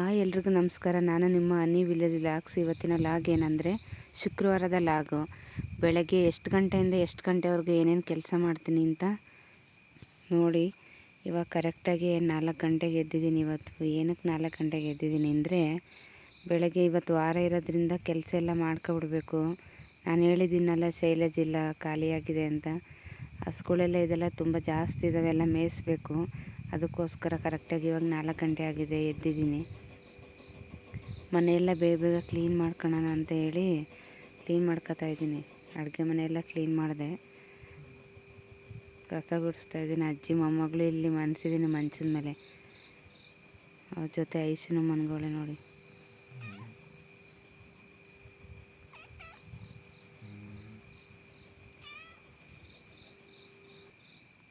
ಆ ಎಲ್ರಿಗೂ ನಮಸ್ಕಾರ. ನಾನು ನಿಮ್ಮ ಅನಿ ವಿಲೇಜ್ ಲಾಗ್ಸ್. ಇವತ್ತಿನ ಲಾಗ್ ಏನಂದರೆ ಶುಕ್ರವಾರದ ಲಾಗು. ಬೆಳಗ್ಗೆ ಎಷ್ಟು ಗಂಟೆಯಿಂದ ಎಷ್ಟು ಗಂಟೆವರೆಗೂ ಏನೇನು ಕೆಲಸ ಮಾಡ್ತೀನಿ ಅಂತ ನೋಡಿ. ಇವಾಗ ಕರೆಕ್ಟಾಗಿ ನಾಲ್ಕು ಗಂಟೆಗೆ ಎದ್ದಿದ್ದೀನಿ ಇವತ್ತು. ಏನಕ್ಕೆ ನಾಲ್ಕು ಗಂಟೆಗೆ ಎದ್ದಿದ್ದೀನಿ ಅಂದರೆ ಬೆಳಗ್ಗೆ ಇವತ್ತು ವಾರ ಇರೋದ್ರಿಂದ ಕೆಲಸ ಎಲ್ಲ ಮಾಡ್ಕೊಬಿಡ್ಬೇಕು. ನಾನು ಹೇಳಿದ್ದೀನಲ್ಲ ಸೈಲೇಜ್ ಇಲ್ಲ, ಖಾಲಿಯಾಗಿದೆ ಅಂತ. ಹಸುಗಳೆಲ್ಲ ಇದೆಲ್ಲ ತುಂಬ ಜಾಸ್ತಿ ಇದ್ದಾವೆಲ್ಲ ಮೇಯಿಸ್ಬೇಕು. ಅದಕ್ಕೋಸ್ಕರ ಕರೆಕ್ಟಾಗಿ ಇವಾಗ ನಾಲ್ಕು ಗಂಟೆ ಆಗಿದೆ ಎದ್ದಿದ್ದೀನಿ. ಮನೆಯೆಲ್ಲ ಬೇಗ ಬೇಗ ಕ್ಲೀನ್ ಮಾಡ್ಕೊಳ್ಳೋಣ ಅಂತ ಹೇಳಿ ಕ್ಲೀನ್ ಮಾಡ್ಕೊತಾ ಇದ್ದೀನಿ. ಅಡುಗೆ ಮನೆಯೆಲ್ಲ ಕ್ಲೀನ್ ಮಾಡಿದೆ. ಕಸ ಗುಡಿಸ್ತಾ ಇದ್ದೀನಿ. ಅಜ್ಜಿ, ಮೊಮ್ಮಗಳು ಇಲ್ಲಿ ಮನ್ಸಿದ್ದೀನಿ ಮಂಚದ ಮೇಲೆ. ಅವ್ರ ಜೊತೆ ಐಸಿನ ಮನ್ಗೋಳೆ ನೋಡಿ.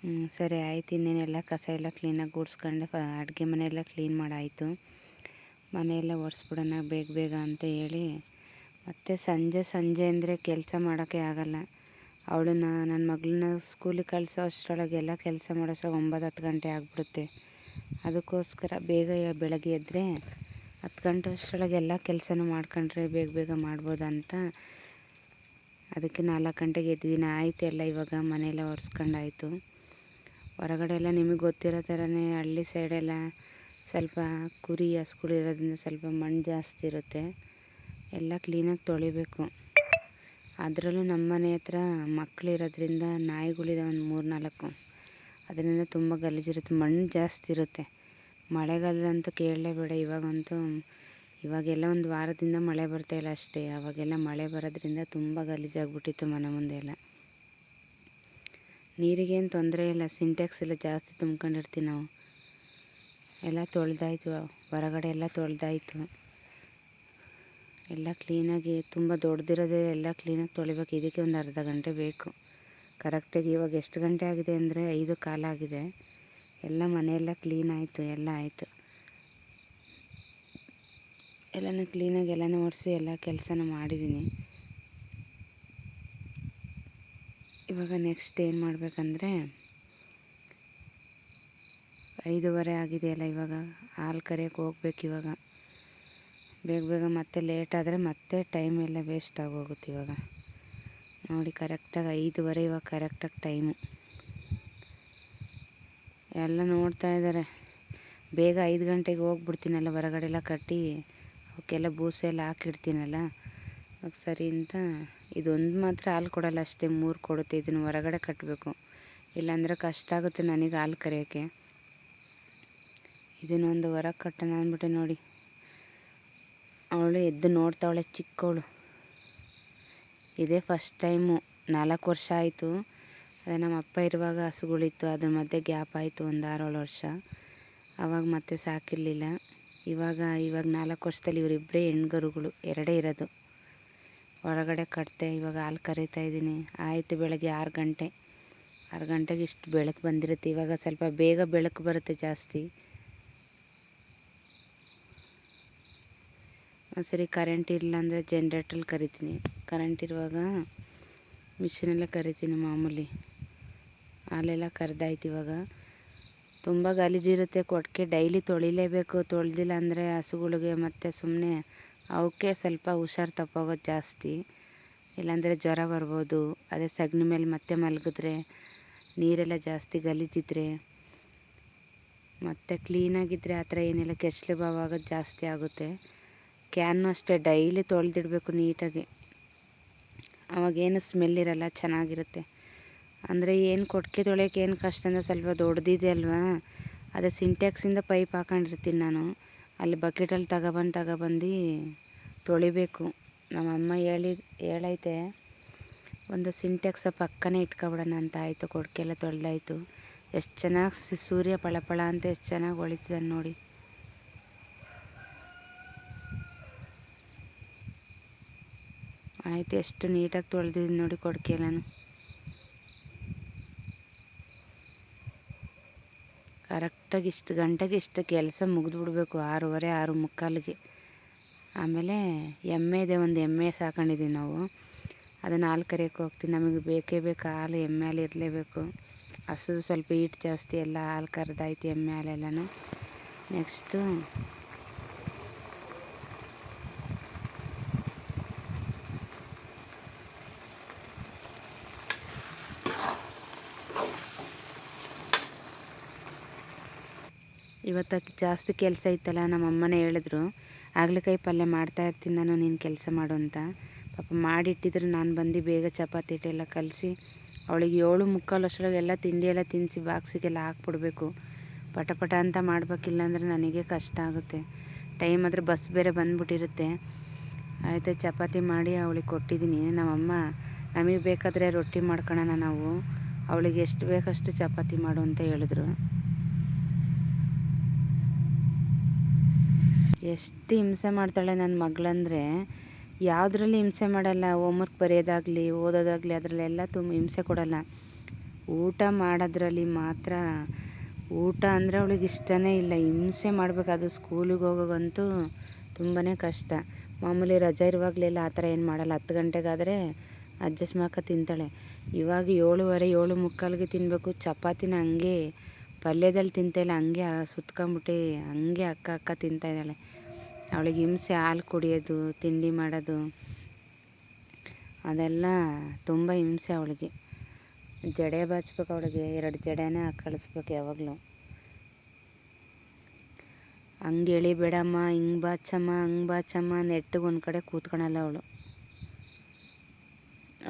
ಹ್ಞೂ ಸರಿ ಆಯ್ತು. ಇನ್ನೇನೆಲ್ಲ ಕಸ ಎಲ್ಲ ಕ್ಲೀನಾಗಿ ಗುಡಿಸ್ಕೊಂಡು. ಅಡುಗೆ ಮನೆಯೆಲ್ಲ ಕ್ಲೀನ್ ಮಾಡಾಯಿತು. ಮನೆಯೆಲ್ಲ ಒರೆಸ್ಬಿಡೋಣ, ಬೇಗ ಬೇಗ ಅಂತ ಹೇಳಿ. ಮತ್ತು ಸಂಜೆ ಸಂಜೆ ಅಂದರೆ ಕೆಲಸ ಮಾಡೋಕ್ಕೆ ಆಗಲ್ಲ. ಅವಳನ್ನ ನನ್ನ ಮಗಳನ್ನ ಸ್ಕೂಲಿಗೆ ಕಳಿಸೋ ಅಷ್ಟರೊಳಗೆಲ್ಲ ಕೆಲಸ ಮಾಡೋಷ್ಟ್ರಾಗ ಒಂಬತ್ತು ಹತ್ತು ಗಂಟೆ ಆಗಿಬಿಡುತ್ತೆ. ಅದಕ್ಕೋಸ್ಕರ ಬೇಗ ಬೆಳಗ್ಗೆ ಎದ್ದರೆ ಹತ್ತು ಗಂಟೆ ಅಷ್ಟರೊಳಗೆ ಎಲ್ಲ ಕೆಲಸನೂ ಮಾಡ್ಕೊಂಡ್ರೆ ಬೇಗ ಬೇಗ ಮಾಡ್ಬೋದಂತ ಅದಕ್ಕೆ ನಾಲ್ಕು ಗಂಟೆಗೆ ಎದ್ದಿದ್ದೀನಿ. ಆಯ್ತು ಎಲ್ಲ ಇವಾಗ ಮನೆಯೆಲ್ಲ ಒರೆಸ್ಕೊಂಡಾಯಿತು. ಹೊರಗಡೆ ಎಲ್ಲ ನಿಮಗೆ ಗೊತ್ತಿರೋ ಥರನೇ ಹಳ್ಳಿ ಸೈಡೆಲ್ಲ ಸ್ವಲ್ಪ ಕುರಿ ಹಸ್ಗಳು ಇರೋದ್ರಿಂದ ಸ್ವಲ್ಪ ಮಣ್ಣು ಜಾಸ್ತಿ ಇರುತ್ತೆ. ಎಲ್ಲ ಕ್ಲೀನಾಗಿ ತೊಳಿಬೇಕು. ಅದರಲ್ಲೂ ನಮ್ಮ ಮನೆ ಹತ್ರ ಮಕ್ಕಳಿರೋದ್ರಿಂದ ನಾಯಿಗಳಿದಾವೆ ಒಂದು ಮೂರು ನಾಲ್ಕು ಅದರಿಂದ ತುಂಬ ಗಲೀಜಿರುತ್ತೆ ಮಣ್ಣು ಜಾಸ್ತಿ ಇರುತ್ತೆ. ಮಳೆಗಾಲದಂತೂ ಕೇಳಲೇಬೇಡ. ಇವಾಗಂತೂ ಇವಾಗೆಲ್ಲ ಒಂದು ವಾರದಿಂದ ಮಳೆ ಬರ್ತಾ ಇಲ್ಲ ಅಷ್ಟೇ. ಅವಾಗೆಲ್ಲ ಮಳೆ ಬರೋದ್ರಿಂದ ತುಂಬ ಗಲೀಜಾಗ್ಬಿಟ್ಟಿತ್ತು ಮನೆ ಮುಂದೆ ಎಲ್ಲ. ನೀರಿಗೇನು ತೊಂದರೆ ಇಲ್ಲ. ಸಿಂಟೆಕ್ಸ್ ಎಲ್ಲ ಜಾಸ್ತಿ ತುಂಬ್ಕೊಂಡಿರ್ತೀವಿ ನಾವು. ಎಲ್ಲ ತೊಳೆದಾಯ್ತು, ಹೊರಗಡೆ ಎಲ್ಲ ತೊಳೆದಾಯ್ತು. ಎಲ್ಲ ಕ್ಲೀನಾಗಿ ತುಂಬ ದೊಡ್ಡದಿರೋದೇ ಎಲ್ಲ ಕ್ಲೀನಾಗಿ ತೊಳಿಬೇಕು. ಇದಕ್ಕೆ ಒಂದು ಅರ್ಧ ಗಂಟೆ ಬೇಕು. ಕರೆಕ್ಟಾಗಿ ಇವಾಗ ಎಷ್ಟು ಗಂಟೆ ಆಗಿದೆ ಅಂದರೆ ಐದು ಕಾಲಾಗಿದೆ ಎಲ್ಲ ಮನೆಯೆಲ್ಲ ಕ್ಲೀನ್ ಆಯಿತು, ಎಲ್ಲ ಆಯಿತು. ಎಲ್ಲನೂ ಕ್ಲೀನಾಗಿ ಎಲ್ಲನೂ ಒರೆಸಿ, ಎಲ್ಲ ಕೆಲಸನ ಮಾಡಿದ್ದೀನಿ ಇವಾಗ ನೆಕ್ಸ್ಟ್ ಏನು ಮಾಡಬೇಕಂದ್ರೆ ಐದೂವರೆ ಆಗಿದೆಯಲ್ಲ ಇವಾಗ. ಹಾಲು ಕರೆಯೋಕೆ ಹೋಗ್ಬೇಕು ಇವಾಗ. ಬೇಗ ಬೇಗ ಮತ್ತೆ ಲೇಟ್ ಆದರೆ ಮತ್ತೆ ಟೈಮ್ ಎಲ್ಲ ವೇಸ್ಟ್ ಆಗೋಗುತ್ತೆ ಇವಾಗ. ನೋಡಿ ಕರೆಕ್ಟಾಗಿ ಐದುವರೆ ಇವಾಗ ಕರೆಕ್ಟಾಗಿ ಟೈಮು ಎಲ್ಲ ನೋಡ್ತಾ ಇದ್ದಾರೆ. ಬೇಗ ಐದು ಗಂಟೆಗೆ ಹೋಗ್ಬಿಡ್ತೀನಲ್ಲ ಹೊರಗಡೆ ಎಲ್ಲ ಕಟ್ಟಿ, ಅವಕ್ಕೆಲ್ಲ ಬೂಸೆ ಎಲ್ಲ ಹಾಕಿಡ್ತೀನಲ್ಲ. ಸರಿ ಅಂತ ಇದೊಂದು ಮಾತ್ರ ಹಾಲು ಕೊಡಲ್ಲ ಅಷ್ಟೇ, ಮೂರು ಕೊಡುತ್ತೆ. ಇದನ್ನು ಹೊರಗಡೆ ಕಟ್ಟಬೇಕು ಇಲ್ಲಾಂದರೆ ಕಷ್ಟ ಆಗುತ್ತೆ ನನಗೆ ಹಾಲು ಕರೆಯೋಕ್ಕೆ. ಇದನ್ನೊಂದು ಹೊರ ಕಟ್ಟಣ ಅಂದ್ಬಿಟ್ಟು ನೋಡಿ. ಅವಳು ಎದ್ದು ನೋಡ್ತಾವಳೆ ಚಿಕ್ಕವಳು. ಇದೇ ಫಸ್ಟ್ ಟೈಮು ನಾಲ್ಕು ವರ್ಷ ಆಯಿತು. ಅದೇ ನಮ್ಮ ಅಪ್ಪ ಇರುವಾಗ ಹಸುಗಳಿತ್ತು, ಅದ್ರ ಮಧ್ಯೆ ಗ್ಯಾಪ್ ಆಯಿತು ಒಂದು ಆರೇಳು ವರ್ಷ. ಆವಾಗ ಮತ್ತೆ ಸಾಕಿರಲಿಲ್ಲ. ಇವಾಗ ಇವಾಗ ನಾಲ್ಕು ವರ್ಷದಲ್ಲಿ ಇವರಿಬ್ಬರೇ ಹೆಣ್ಗರುಗಳು, ಎರಡೇ ಇರೋದು. ಹೊರಗಡೆ ಕಟ್ತೆ ಇವಾಗ ಹಾಲು ಕರೀತಾ ಇದ್ದೀನಿ. ಆಯಿತು ಬೆಳಗ್ಗೆ ಆರು ಗಂಟೆ. ಆರು ಗಂಟೆಗೆ ಇಷ್ಟು ಬೆಳಕು ಬಂದಿರುತ್ತೆ. ಇವಾಗ ಸ್ವಲ್ಪ ಬೇಗ ಬೆಳಕು ಬರುತ್ತೆ ಜಾಸ್ತಿ. ಸರಿ ಕರೆಂಟ್ ಇಲ್ಲ ಅಂದರೆ ಜನ್ರೇಟ್ರಲ್ಲಿ ಕರಿತೀನಿ. ಕರೆಂಟ್ ಇರುವಾಗ ಮಿಷಿನೆಲ್ಲ ಕರಿತೀನಿ ಮಾಮೂಲಿ. ಹಾಲೆಲ್ಲ ಕರೆದಾಯ್ತು ಇವಾಗ. ತುಂಬ ಗಲೀಜಿರುತ್ತೆ ಕೊಟ್ಟಿಗೆ ಡೈಲಿ ತೊಳಿಲೇಬೇಕು. ತೊಳೆದಿಲ್ಲ ಅಂದರೆ ಹಸುಗಳಿಗೆ ಮತ್ತು ಸುಮ್ಮನೆ ಅವಕ್ಕೆ ಸ್ವಲ್ಪ ಹುಷಾರು ತಪ್ಪೋಗೋದು ಜಾಸ್ತಿ. ಇಲ್ಲಾಂದರೆ ಜ್ವರ ಬರ್ಬೋದು. ಅದೇ ಸಗಣಿ ಮೇಲೆ ಮತ್ತೆ ಮಲಗಿದ್ರೆ ನೀರೆಲ್ಲ ಜಾಸ್ತಿ ಗಲೀಜಿದ್ರೆ ಮತ್ತು ಕ್ಲೀನಾಗಿದ್ದರೆ ಆ ಥರ ಏನೆಲ್ಲ, ಕೆಚ್ಚಲು ಬಾವಾಗೋದು ಆಗೋದು ಜಾಸ್ತಿ ಆಗುತ್ತೆ. ಕ್ಯಾನ್ನು ಅಷ್ಟೇ, ಡೈಲಿ ತೊಳೆದಿಡಬೇಕು ನೀಟಾಗಿ. ಅವಾಗೇನು ಸ್ಮೆಲ್ ಇರಲ್ಲ, ಚೆನ್ನಾಗಿರುತ್ತೆ. ಅಂದರೆ ಏನು ಕೊಟ್ಟಿಗೆ ತೊಳೆಯೋಕೆ ಏನು ಕಷ್ಟ ಅಂದರೆ ಸ್ವಲ್ಪ ದೊಡ್ಡದಿದೆ ಅಲ್ವಾ? ಅದೇ ಸಿಂಟ್ಯಾಕ್ಸಿಂದ ಪೈಪ್ ಹಾಕೊಂಡಿರ್ತೀನಿ ನಾನು. ಅಲ್ಲಿ ಬಕೆಟಲ್ಲಿ ತಗೊಬಂದು ತಗೊಬಂದು ತೊಳಿಬೇಕು. ನಮ್ಮಮ್ಮ ಹೇಳಿ, ಹೇಳೈತೆ, ಒಂದು ಸಿಂಟ್ಯಾಕ್ಸ ಪಕ್ಕನೇ ಇಟ್ಕೊಬಿಡೋಣ ಅಂತ ಆಯಿತು ಕೊಡ್ಕೆಲ್ಲ ತೊಳೆದಾಯಿತು. ಎಷ್ಟು ಚೆನ್ನಾಗಿ ಸೂರ್ಯ ಪಳಪಳ ಅಂತ ಎಷ್ಟು ಚೆನ್ನಾಗಿ ಹೊಳಿತಿದ್ದಾನೆ ನೋಡಿ. ಆಯ್ತು, ಎಷ್ಟು ನೀಟಾಗಿ ತೊಳೆದಿದ್ದು ನೋಡಿ ಕೊಡ್ಕೆ ನಾನು ಕರೆಕ್ಟಾಗಿ ಇಷ್ಟು ಗಂಟೆಗೆ ಇಷ್ಟು ಕೆಲಸ ಮುಗಿದು ಬಿಡಬೇಕು ಆರೂವರೆ, ಆರು ಮುಕ್ಕಾಲಿಗೆ. ಆಮೇಲೆ ಎಮ್ಮೆ ಇದೆ, ಒಂದು ಎಮ್ಮೆ ಸಾಕೊಂಡಿದ್ದೀವಿ ನಾವು. ಅದನ್ನು ಹಾಲು ಕರೆಯೋಕೆ ಹೋಗ್ತೀನಿ. ನಮಗೆ ಬೇಕೇ ಬೇಕು, ಹಾಲು ಎಮ್ಮೆ ಹಾಲು ಇರಲೇಬೇಕು. ಹಸು ಸ್ವಲ್ಪ ಈಟ್ ಜಾಸ್ತಿ, ಎಲ್ಲ ಹಾಲು ಕರೆದಾಯ್ತು ಎಮ್ಮೆ ಹಾಲೆಲ್ಲನೂ. ನೆಕ್ಸ್ಟು ಇವತ್ತು ಜಾಸ್ತಿ ಕೆಲಸ ಇತ್ತಲ್ಲ ನಮ್ಮ ಅಮ್ಮನೇ ಹೇಳಿದ್ರು ಆಗ್ಲಿಕಾಯಿ ಪಲ್ಯ ಮಾಡ್ತಾ ಇರ್ತೀನಿ ನಾನು, ನೀನು ಕೆಲಸ ಮಾಡು ಅಂತ. ಪಾಪ ಮಾಡಿಟ್ಟಿದ್ರು, ನಾನು ಬಂದು ಬೇಗ ಚಪಾತಿ ಇಟ್ಟೆಲ್ಲ ಕಲಸಿ, ಅವಳಿಗೆ ಏಳು ಮುಕ್ಕಾಲು ಅಷ್ಟರೊಳಗೆ ಎಲ್ಲ ತಿಂಡಿ ಎಲ್ಲ ತಿನ್ನಿಸಿ ಬಾಕ್ಸಿಗೆಲ್ಲ ಹಾಕ್ಬಿಡ್ಬೇಕು. ಪಟ ಪಟ ಅಂತ ಮಾಡಬೇಕಿಲ್ಲ ಅಂದರೆ ನನಗೆ ಕಷ್ಟ ಆಗುತ್ತೆ. ಟೈಮ್ ಆದರೆ ಬಸ್ ಬೇರೆ ಬಂದ್ಬಿಟ್ಟಿರುತ್ತೆ. ಆಯಿತು, ಚಪಾತಿ ಮಾಡಿ ಅವಳಿಗೆ ಕೊಟ್ಟಿದ್ದೀನಿ. ನಮ್ಮಮ್ಮ, ನಮಗೆ ಬೇಕಾದರೆ ರೊಟ್ಟಿ ಮಾಡ್ಕೊಳ್ಳೋಣ ನಾವು, ಅವಳಿಗೆ ಎಷ್ಟು ಬೇಕಷ್ಟು ಚಪಾತಿ ಮಾಡು ಅಂತ ಹೇಳಿದ್ರು. ಎಷ್ಟು ಹಿಂಸೆ ಮಾಡ್ತಾಳೆ ನನ್ನ ಮಗಳಂದರೆ. ಯಾವುದ್ರಲ್ಲಿ ಹಿಂಸೆ ಮಾಡಲ್ಲ ಹೋಮ್ವರ್ಕ್ ಬರೆಯೋದಾಗಲಿ, ಓದೋದಾಗಲಿ, ಅದರಲ್ಲೆಲ್ಲ ತುಂಬ ಹಿಂಸೆ ಕೊಡಲ್ಲ. ಊಟ ಮಾಡೋದ್ರಲ್ಲಿ ಮಾತ್ರ, ಊಟ ಅಂದರೆ ಅವಳಿಗೆ ಇಷ್ಟನೇ ಇಲ್ಲ. ಹಿಂಸೆ ಮಾಡಬೇಕು, ಅದು ಸ್ಕೂಲಿಗೆ ಹೋಗೋಗಂತೂ ತುಂಬಾ ಕಷ್ಟ. ಮಾಮೂಲಿ ರಜೆ ಇರುವಾಗಲೆಲ್ಲ ಆ ಥರ ಏನು ಮಾಡಲ್ಲ. ಹತ್ತು ಗಂಟೆಗಾದರೆ ಅಡ್ಜಸ್ಟ್ ಮಾಡ್ಕೊ ತಿಂತಾಳೆ. ಇವಾಗ ಏಳುವರೆ, ಏಳು ಮುಕ್ಕಾಲಿಗೆ ತಿನ್ನಬೇಕು ಚಪಾತಿನ ಹಂಗೆ, ಪಲ್ಯದಲ್ಲಿ ತಿಂತಾಯಿಲ್ಲ ಹಂಗೆ ಸುತ್ಕೊಂಬಿಟ್ಟು ಹಂಗೆ ಅಕ್ಕ ಅಕ್ಕ ತಿಂತಾಯಿದ್ದಾಳೆ ಅವಳಿಗೆ ಹಿಂಸೆ, ಹಾಲು ಕುಡಿಯೋದು, ತಿಂಡಿ ಮಾಡೋದು, ಅದೆಲ್ಲ ತುಂಬ ಹಿಂಸೆ ಅವಳಿಗೆ. ಜಡೆ ಬಾಚ್ಬೇಕು ಅವಳಿಗೆ, ಎರಡು ಜಡೆನೇ ಕಳಿಸ್ಬೇಕು ಯಾವಾಗಲೂ. ಹಂಗೆ ಎಳಿಬೇಡಮ್ಮ, ಹಿಂಗೆ ಬಾಚಮ್ಮ, ಹಂಗೆ ಬಾಚಮ್ಮ ನೆಟ್ಟಿಗೆ ಒಂದು ಕಡೆ ಕೂತ್ಕೊಳಲ್ಲ ಅವಳು.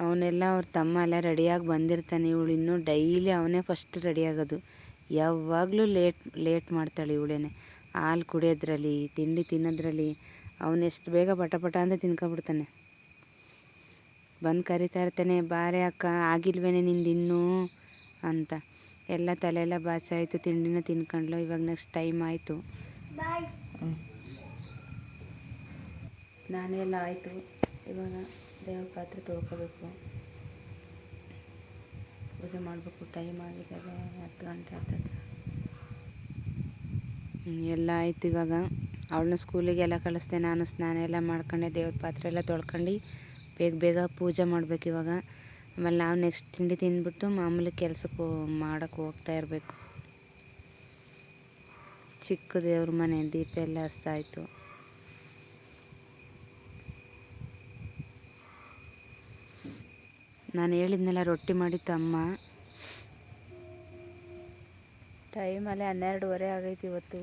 ಅವನೆಲ್ಲ ಅವ್ರ ತಮ್ಮ ಎಲ್ಲ ರೆಡಿಯಾಗಿ ಬಂದಿರ್ತಾನೆ. ಇವಳು ಇನ್ನೂ ಡೈಲಿ ಅವನೇ ಫಸ್ಟ್ ರೆಡಿಯಾಗೋದು ಯಾವಾಗಲೂ ಲೇಟ್ ಲೇಟ್ ಮಾಡ್ತಾಳೆ ಇವಳೇನೆ. ಹಾಲು ಕುಡಿಯೋದ್ರಲ್ಲಿ ತಿಂಡಿ ತಿನ್ನೋದ್ರಲ್ಲಿ ಅವನೆಷ್ಟು ಬೇಗ ಪಟ ಪಟ ಅಂತ ತಿನ್ಕೊಬಿಡ್ತಾನೆ. ಬಂದು ಕರಿತಾ ಇರ್ತಾನೆ ಬಾರೆ ಅಕ್ಕ ಆಗಿಲ್ವೇನೆ ನಿಂದು ಇನ್ನೂ? ಅಂತ. ಎಲ್ಲ ತಲೆಯೆಲ್ಲ ಬಾಚಾಯಿತು ತಿಂಡಿನ ತಿನ್ಕೊಂಡ್ಲು. ಇವಾಗ ನೆಕ್ಸ್ಟ್ ಟೈಮ್ ಆಯಿತು. ಸ್ನಾನ ಎಲ್ಲ ಆಯಿತು. ಇವಾಗ ದೇವ್ರ ಪಾತ್ರೆ ತೊಳ್ಕೊಬೇಕು. ಪೂಜೆ ಮಾಡಬೇಕು ಟೈಮ್ ಆಗಿದ್ದಾವೆ ಹತ್ತು ಗಂಟೆ ಆಗ್ತದೆ ಎಲ್ಲ ಆಯ್ತು ಇವಾಗ. ಅವಳನ್ನ ಸ್ಕೂಲಿಗೆಲ್ಲ ಕಳಿಸ್ದೆ. ನಾನು ಸ್ನಾನ ಎಲ್ಲ ಮಾಡ್ಕೊಂಡೆ. ದೇವ್ರ ಪಾತ್ರೆ ಎಲ್ಲ ತೊಳ್ಕೊಂಡು ಬೇಗ ಬೇಗ ಪೂಜೆ ಮಾಡ್ಬೇಕು ಇವಾಗ. ಆಮೇಲೆ ನಾವು ನೆಕ್ಸ್ಟ್ ತಿಂಡಿ ತಿಂದ್ಬಿಟ್ಟು ಮಾಮೂಲಿ ಕೆಲಸಕ್ಕೆ ಮಾಡೋಕ್ಕೆ ಹೋಗ್ತಾ ಇರಬೇಕು. ಚಿಕ್ಕ ದೇವ್ರ ಮನೆ, ದೀಪ ಎಲ್ಲ ಹಸ್ತಾಯಿತು. ನಾನು ಹೇಳಿದ್ನೆಲ್ಲ, ರೊಟ್ಟಿ ಮಾಡಿತ್ತು ಅಮ್ಮ. ಟೈಮಲ್ಲಿ ಹನ್ನೆರಡುವರೆ ಆಗೈತೆ ಇವತ್ತು.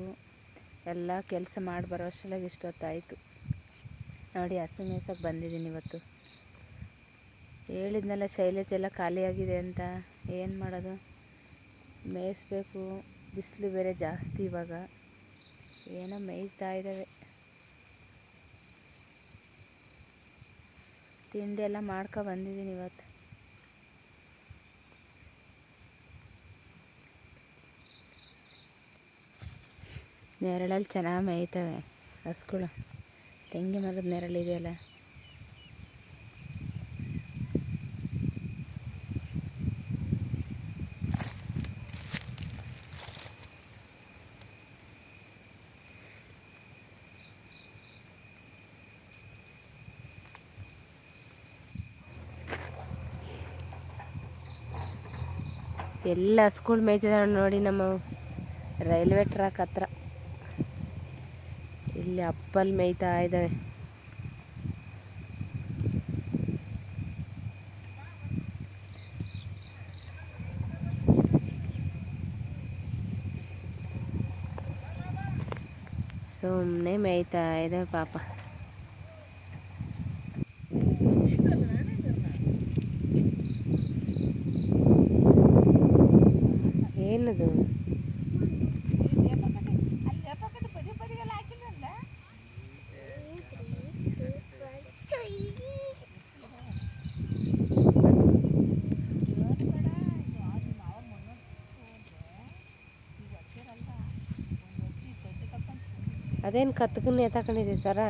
ಎಲ್ಲ ಕೆಲಸ ಮಾಡಿ ಬರೋ ಅಷ್ಟರೊಳಗೆ ಇಷ್ಟೊತ್ತಾಯಿತು. ನೋಡಿ ಹಸು ಮೇಯ್ಸಕ್ಕೆ ಬಂದಿದ್ದೀನಿ ಇವತ್ತು. ಹೇಳಿದ್ನಲ್ಲ, ಶೈಲೇಜ್ ಎಲ್ಲ ಖಾಲಿಯಾಗಿದೆ ಅಂತ. ಏನು ಮಾಡೋದು? ಮೇಯಿಸ್ಬೇಕು. ಬಿಸಿಲು ಬೇರೆ ಜಾಸ್ತಿ ಇವಾಗ. ಏನೋ ಮೇಯ್ತಾ ಇದ್ದಾವೆ ತಿಂಡಿ ಎಲ್ಲ ಮಾಡ್ಕೊ ಬಂದಿದ್ದೀನಿ ಇವತ್ತು. ನೆರಳಲ್ಲಿ ಚೆನ್ನಾಗಿ ಮೇಯ್ತವೆ. ಹಸುಗಳು ತೆಂಗಿನ ಮರದ ನೆರಳಿದೆಯಲ್ಲ ಎಲ್ಲ ಸ್ಕೂಲ್ ಮೇಯ್ತಿದ್ದಾಳೆ ನೋಡಿ ನಮ್ಮ ರೈಲ್ವೆ ಟ್ರ್ಯಾಕ್ ಹತ್ರ. ಇಲ್ಲಿ ಅಪ್ಪಲ್ ಮೇಯ್ತಾ ಇದ್ದಾವೆ ಸುಮ್ಮನೆ ಮೇಯ್ತಾ ಇದ್ದಾವೆ ಪಾಪ. అదేం కత్తుకుని నేత చేశారా?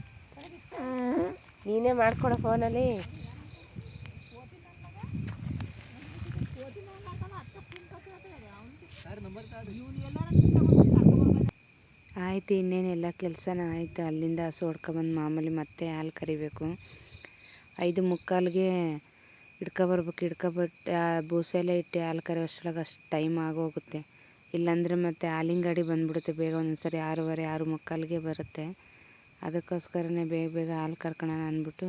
ನೀನೇ ಮಾಡ್ಕೊಡ ಫೋನಲ್ಲಿ. ಆಯ್ತು, ಇನ್ನೇನೆಲ್ಲ ಕೆಲಸನ ಆಯಿತು. ಅಲ್ಲಿಂದ ಹಸು ಮಾಮೂಲಿ ಮತ್ತೆ ಹಾಲು ಕರಿಬೇಕು. ಐದು ಮುಕ್ಕಾಲಿಗೆ ಹಿಡ್ಕೊಬರ್ಬೇಕು. ಹಿಡ್ಕೊಬಿಟ್ಟು ಬೂಸೆಲ್ಲ ಇಟ್ಟು ಹಾಲು ಕರಿಯೋ ಅಷ್ಟರೊಳಗೆ ಅಷ್ಟು ಟೈಮ್ ಆಗೋಗುತ್ತೆ. ಇಲ್ಲಾಂದರೆ ಮತ್ತೆ ಹಾಲಿನ ಗಾಡಿ ಬಂದ್ಬಿಡುತ್ತೆ. ಬೇಗ ಒಂದೊಂದ್ಸರಿ ಆರೂವರೆ, ಆರು ಮುಕ್ಕಾಲಿಗೆ ಬರುತ್ತೆ. ಅದಕ್ಕೋಸ್ಕರನೇ ಬೇಗ ಬೇಗ ಹಾಲು ಕರ್ಕೊಳ್ಳೋಣ ಅಂದ್ಬಿಟ್ಟು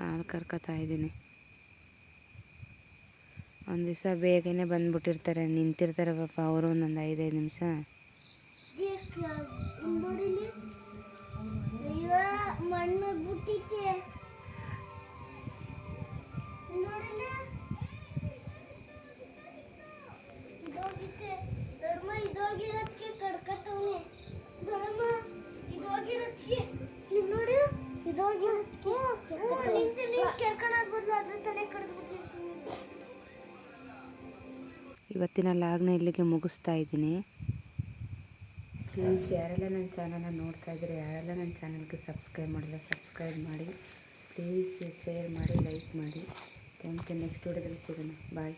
ಹಾಲು ಕರ್ಕೊತಾ ಇದ್ದೀನಿ. ಒಂದು ದಿವಸ ಬೇಗನೆ ಬಂದ್ಬಿಟ್ಟಿರ್ತಾರೆ, ನಿಂತಿರ್ತಾರೆ ಪಾಪ ಅವರು ಒಂದೊಂದು ಐದೈದು ನಿಮಿಷ. ಮಣ್ಣು ಬಿಟ್ಟಿತ್ತೆ ಇವತ್ತಿನ ಲಾಗ್ನ ಇಲ್ಲಿಗೆ ಮುಗಿಸ್ತಾ ಇದ್ದೀನಿ. ಪ್ಲೀಸ್ ಯಾರೆಲ್ಲ ನನ್ನ ಚಾನಲ್ನ ನೋಡ್ತಾ ಇದ್ದೀರಿ, ಯಾರೆಲ್ಲ ನನ್ನ ಚಾನಲ್ಗೆ ಸಬ್ಸ್ಕ್ರೈಬ್ ಮಾಡಿಲ್ಲ ಸಬ್ಸ್ಕ್ರೈಬ್ ಮಾಡಿ. ಪ್ಲೀಸ್ ಶೇರ್ ಮಾಡಿ ಲೈಕ್ ಮಾಡಿ. ಥ್ಯಾಂಕ್ ಯು ನೆಕ್ಸ್ಟ್ ವಿಡಿಯೋದಲ್ಲಿ ಸಿಗೋಣ. ಬಾಯ್